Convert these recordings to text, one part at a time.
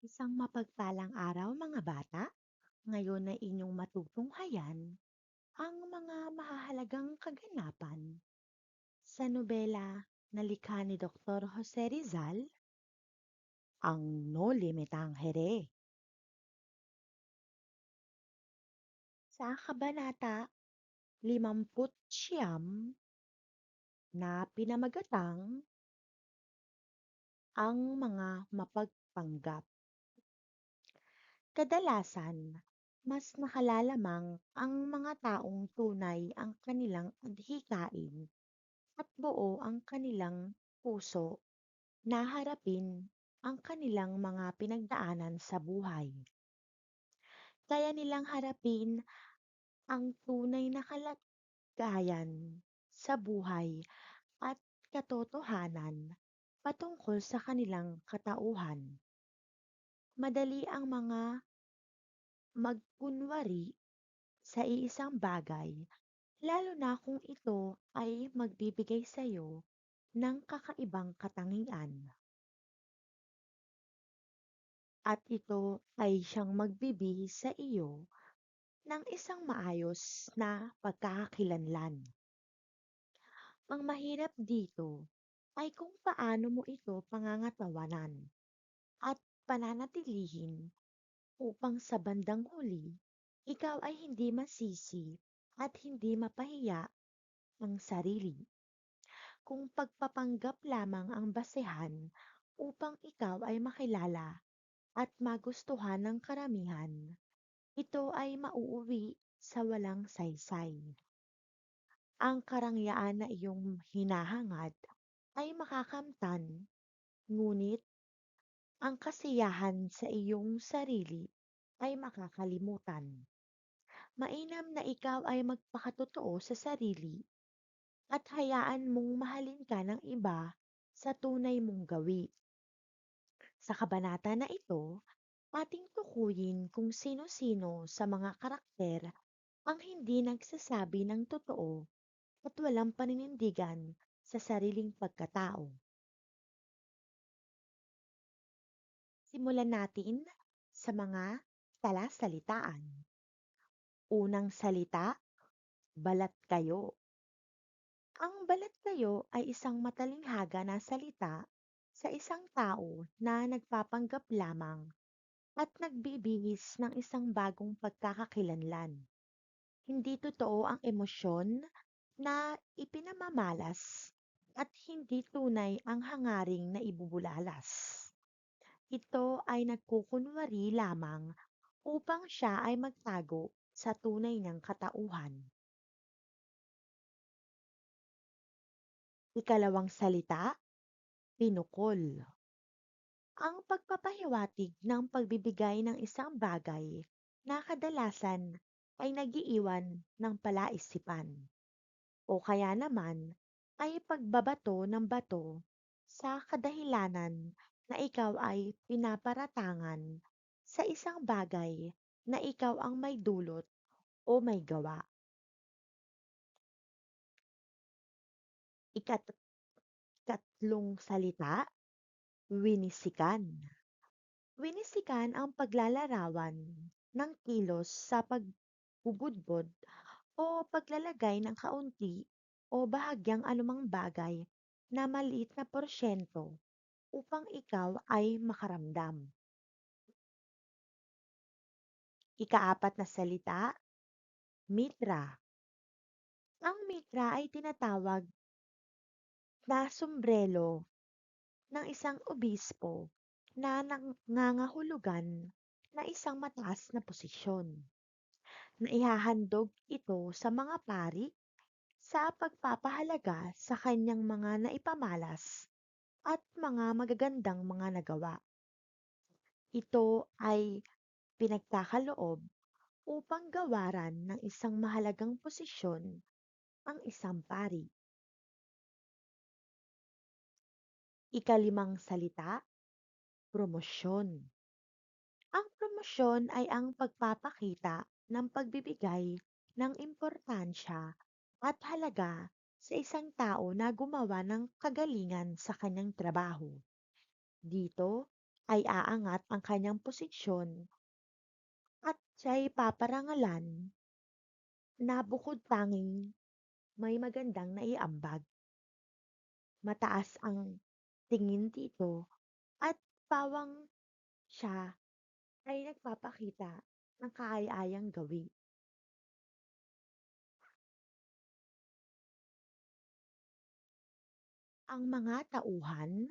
Isang mapagpalang araw mga bata. Ngayon ay inyong matutunghayan ang mga mahahalagang kaganapan sa nobela na likha ni Dr. Jose Rizal, Ang Noli Me Tangere. Sa kabanata 50 na pinamagatang ang mga mapagpanggap. Kadalasan, mas nakalalamang ang mga taong tunay ang kanilang adhikain at buo ang kanilang puso na harapin ang kanilang mga pinagdaanan sa buhay. Kaya nilang harapin ang tunay na kalagayan sa buhay at katotohanan patungkol sa kanilang katauhan. Madali ang mga magkunwari sa iisang bagay, lalo na kung ito ay magbibigay sa iyo ng kakaibang katangian. At ito ay siyang magbibihis sa iyo ng isang maayos na pagkakakilanlan. Ang mahirap dito ay kung paano mo ito pangangatawanan at pananatilihin upang sa bandang huli, ikaw ay hindi masisi at hindi mapahiya ang sarili. Kung pagpapanggap lamang ang basehan upang ikaw ay makilala at magustuhan ng karamihan, ito ay mauuwi sa walang saysay. Ang karangyaan na iyong hinahangad ay makakamtan, ngunit ang kasiyahan sa iyong sarili ay makakalimutan. Mainam na ikaw ay magpakatotoo sa sarili at hayaan mong mahalin ka ng iba sa tunay mong gawi. Sa kabanata na ito, ating tukuyin kung sino-sino sa mga karakter ang hindi nagsasabi ng totoo at walang paninindigan sa sariling pagkatao. Simulan natin sa mga talasalitaan. Unang salita, balat kayo. Ang balat kayo ay isang matalinghaga na salita sa isang tao na nagpapanggap lamang at nagbibihis ng isang bagong pagkakakilanlan. Hindi totoo ang emosyon na ipinamamalas at hindi tunay ang hangaring na ibubulalas. Ito ay nagkukunwari lamang upang siya ay magtago sa tunay niyang katauhan. Ikalawang salita, pinukol. Ang pagpapahiwatig ng pagbibigay ng isang bagay na kadalasan ay nagiiwan ng palaisipan o kaya naman ay pagbabato ng bato sa kadahilanan na ikaw ay pinaparatangan sa isang bagay na ikaw ang may dulot o may gawa. Ikatlong salita, winisikan. Winisikan ang paglalarawan ng kilos sa pagbubudbod o paglalagay ng kaunti o bahagyang anumang bagay na maliit na porsyento upang ikaw ay makaramdam. Ikaapat na salita, mitra. Ang mitra ay tinatawag na sombrero ng isang obispo na nangangahulugan na isang mataas na posisyon. Naihahandog ito sa mga pari sa pagpapahalaga sa kanyang mga naipamalas at mga magagandang mga nagawa. Ito ay pinagkakaloob upang gawaran ng isang mahalagang posisyon ang isang pari. Ikalimang salita, promosyon. Ang promosyon ay ang pagpapakita ng pagbibigay ng importansya at halaga sa isang tao na gumawa ng kagalingan sa kanyang trabaho. Dito ay aangat ang kanyang posisyon at siya'y paparangalan na bukod tanging may magandang naiambag. Mataas ang tingin dito at pawang siya ay nagpapakita ng kaaya-ayang gawi. Ang mga tauhan,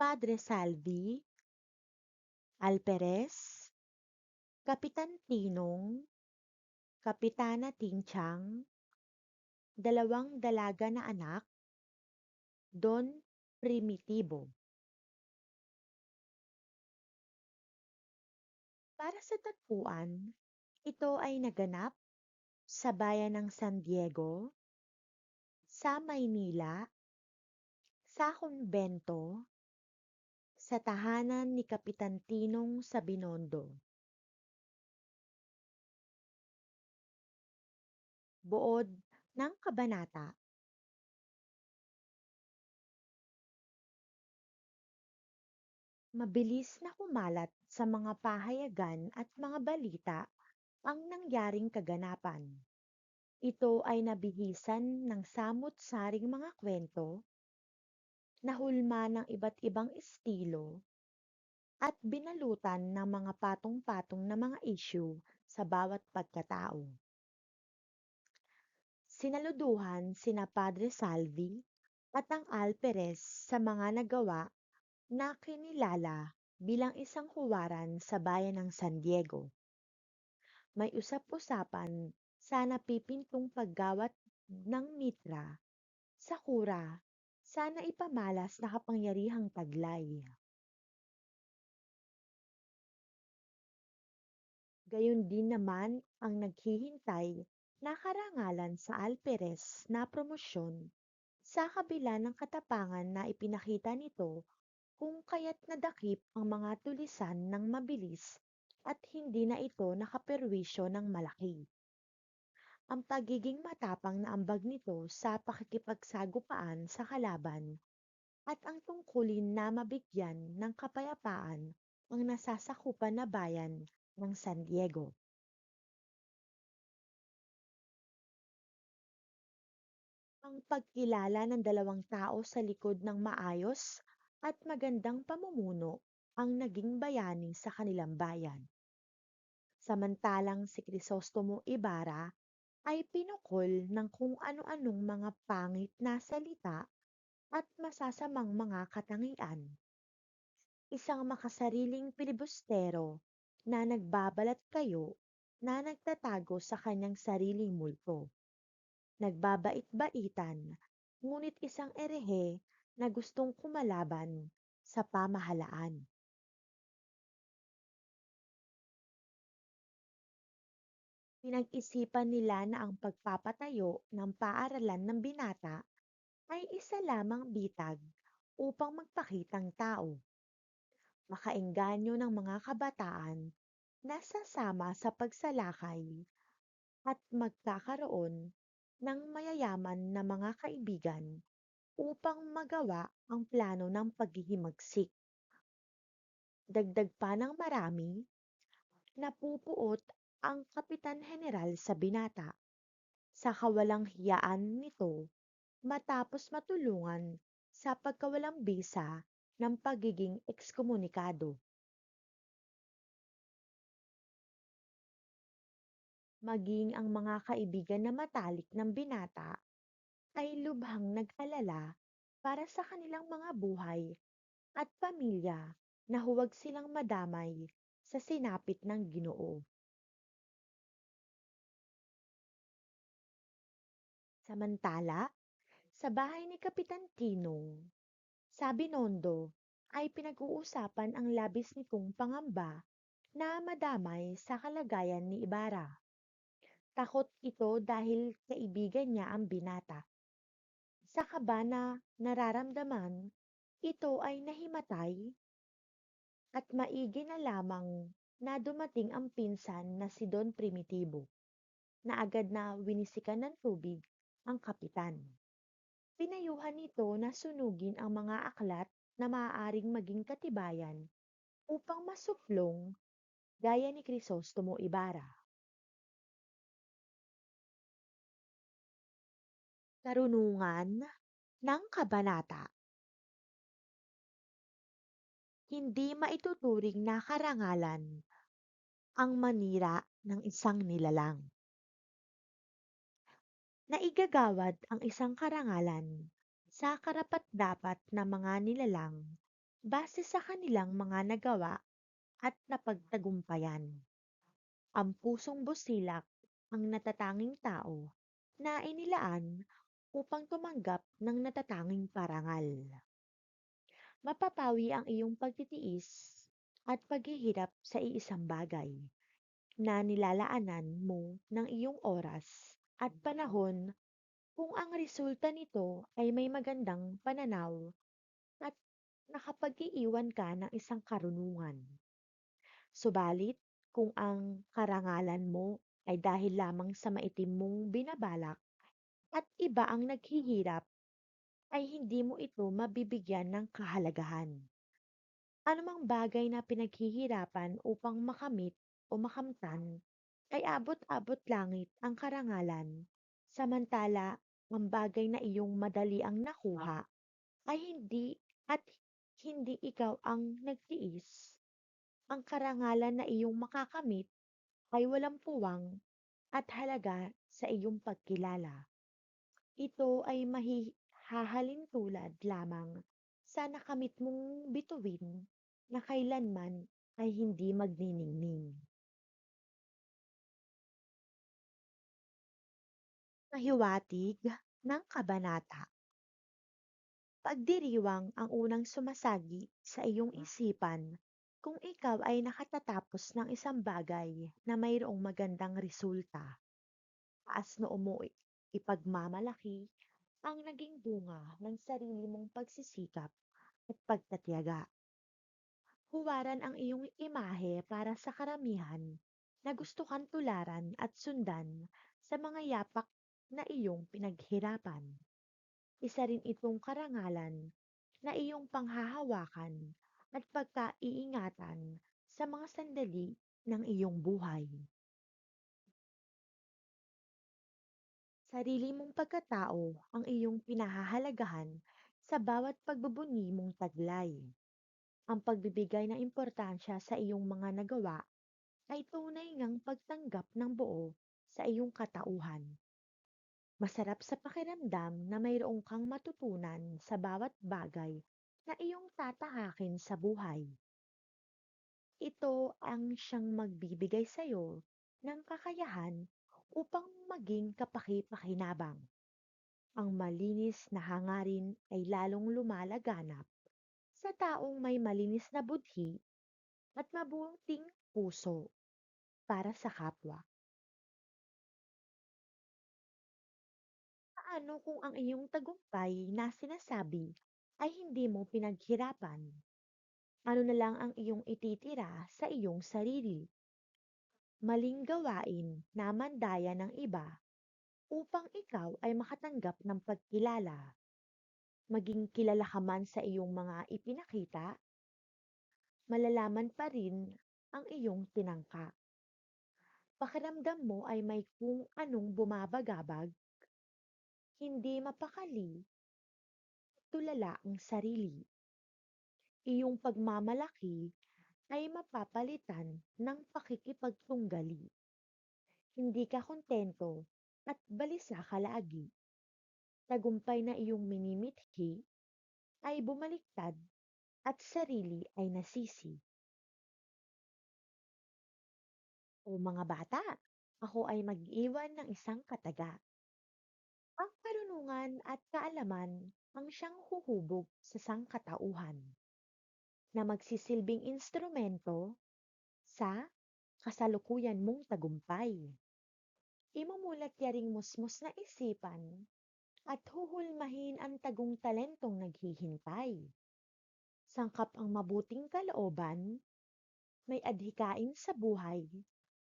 Padre Salvi, Alperes, Kapitan Tinong, Kapitana Tinchang, dalawang dalaga na anak, Don Primitibo. Para sa tagpuan, ito ay naganap sa bayan ng San Diego, sa Maynila, sa kumbento, sa tahanan ni Kapitan Tinong sa Binondo. Buod ng kabanata Mabilis na kumalat sa mga pahayagan at mga balita ang nangyaring kaganapan. Ito ay nabihisan ng samut-saring mga kwento, nahulma ng iba't ibang estilo, at binalutan ng mga patong-patong na mga issue sa bawat pagkatao. Sinaluduhan sina Padre Salvi at ang Alperes sa mga nagawa na kinilala bilang isang huwaran sa bayan ng San Diego. May usap-usapan sa napipintong paggawat ng mitra sa kura sana ipamalas na kapangyarihang taglay. Gayon din naman ang naghihintay na karangalan sa Alperes na promosyon sa kabila ng katapangan na ipinakita nito kung kaya't nadakip ang mga tulisan ng mabilis at hindi na ito nakaperwisyo ng malaki. Ang pagiging matapang na ambag nito sa pakikipagsagupaan sa kalaban at ang tungkulin na mabigyan ng kapayapaan ang nasasakupan na bayan ng San Diego. Ang pagkilala ng dalawang tao sa likod ng maayos at magandang pamumuno ang naging bayani sa kanilang bayan. Samantalang si Crisostomo Ibarra ay pinukol ng kung ano-anong mga pangit na salita at masasamang mga katangian. Isang makasariling pilibustero na nagbabalat kayo na nagtatago sa kanyang sariling multo. Nagbabait-baitan, ngunit isang erehe na gustong kumalaban sa pamahalaan. Pinag-isipan nila na ang pagpapatayo ng paaralan ng binata ay isa lamang bitag upang magpakitang tao. Makaengganyo ng mga kabataan na sasama sa pagsalakay at magkakaroon ng mayayaman na mga kaibigan upang magawa ang plano ng paghihimagsik. Dagdag pa ng marami, napupuot ang Kapitan General sa binata sa kawalang hiyaan nito matapos matulungan sa pagkawalang bisa ng pagiging ekskomunikado. Maging ang mga kaibigan na matalik ng binata ay lubhang nag-alala para sa kanilang mga buhay at pamilya na huwag silang madamay sa sinapit ng ginoo. Samantala, sa bahay ni Kapitan Tinong, sa Binondo ay pinag-uusapan ang labis nitong pangamba na madamay sa kalagayan ni Ibarra. Takot ito dahil kaibigan niya ang binata. Sa kaba na nararamdaman, ito ay nahimatay at maigi na lamang na dumating ang pinsan na si Don Primitibo na agad na winisikan ng tubig ang kapitan. Pinayuhan nito na sunugin ang mga aklat na maaaring maging katibayan upang masuplong gaya ni Crisostomo Ibarra. Karunungan ng kabanata Hindi maituturing na karangalan ang manira ng isang nilalang. Naigagawad ang isang karangalan sa karapat-dapat na mga nilalang base sa kanilang mga nagawa at napagtagumpayan. Ang pusong busilak ang natatanging tao na inilaan upang tumanggap ng natatanging parangal. Mapapawi ang iyong pagtitiis at paghihirap sa iisang bagay na nilalaanan mo ng iyong oras at panahon kung ang resulta nito ay may magandang pananaw at nakapag-iiwan ka ng isang karunungan. Subalit, kung ang karangalan mo ay dahil lamang sa maitim mong binabalak at iba ang naghihirap, ay hindi mo ito mabibigyan ng kahalagahan. Anumang bagay na pinaghihirapan upang makamit o makamtan ay abot-abot langit ang karangalan, samantala ang bagay na iyong madali ang nakuha ay hindi at hindi ikaw ang nagtiis. Ang karangalan na iyong makakamit ay walang puwang at halaga sa iyong pagkilala. Ito ay mahihahalintulad lamang sa nakamit mong bituin na kailanman ay hindi magniningning. Mahiwatig ng kabanata Pagdiriwang ang unang sumasagi sa iyong isipan kung ikaw ay nakatatapos ng isang bagay na mayroong magandang resulta. Taas noo mo ipagmamalaki ang naging bunga ng sarili mong pagsisikap at pagtatiyaga. Huwaran ang iyong imahe para sa karamihan na gusto kang tularan at sundan sa mga yapak na iyong pinaghirapan. Isa rin itong karangalan na iyong panghahawakan at pagkaiingatan sa mga sandali ng iyong buhay. Sarili mong pagkatao ang iyong pinahahalagahan sa bawat pagbubunyi mong taglay. Ang pagbibigay ng importansya sa iyong mga nagawa ay tunay ngang pagtanggap ng buo sa iyong katauhan. Masarap sa pakiramdam na mayroong kang matutunan sa bawat bagay na iyong tatahakin sa buhay. Ito ang siyang magbibigay sa iyo ng kakayahan upang maging kapaki-pakinabang. Ang malinis na hangarin ay lalong lumalaganap sa taong may malinis na budhi at mabuting puso para sa kapwa. Paano kung ang iyong tagumpay na sinasabi ay hindi mo pinaghirapan? Ano na lang ang iyong ititira sa iyong sarili? maling gawain na mandaya ng iba upang ikaw ay makatanggap ng pagkilala. Maging kilala ka man sa iyong mga ipinakita, malalaman pa rin ang iyong tinangka. Pakiramdam mo ay may kung anong bumabagabag, hindi mapakali, tulala ang sarili. Iyong pagmamalaki ay mapapalitan ng pakikipagtunggali. Hindi ka kontento at balisa ka lagi. Tagumpay na iyong minimithi ay bumaliktad at sarili ay nasisi. O mga bata, ako ay mag-iwan ng isang kataga. Ang karunungan at kaalaman ang siyang huhubog sa sangkatauhan na magsisilbing instrumento sa kasalukuyan mong tagumpay. Imumulat yaring musmus na isipan at huhulmahin ang tagong talentong naghihintay. Sangkap ang mabuting kalooban, may adhikain sa buhay,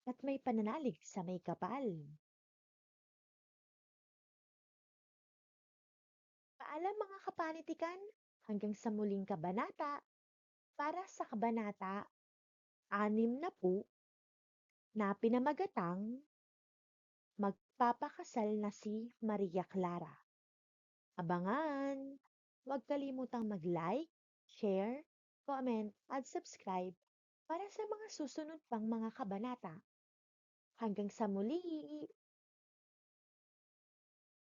at may pananalig sa may kapal. Paalam mga kapanitikan, hanggang sa muling kabanata para sa kabanata anim na po na pinamagatang magpapakasal na si Maria Clara. Abangan! Huwag kalimutang mag-like, share, comment, at subscribe para sa mga susunod pang mga kabanata. Hanggang sa muli!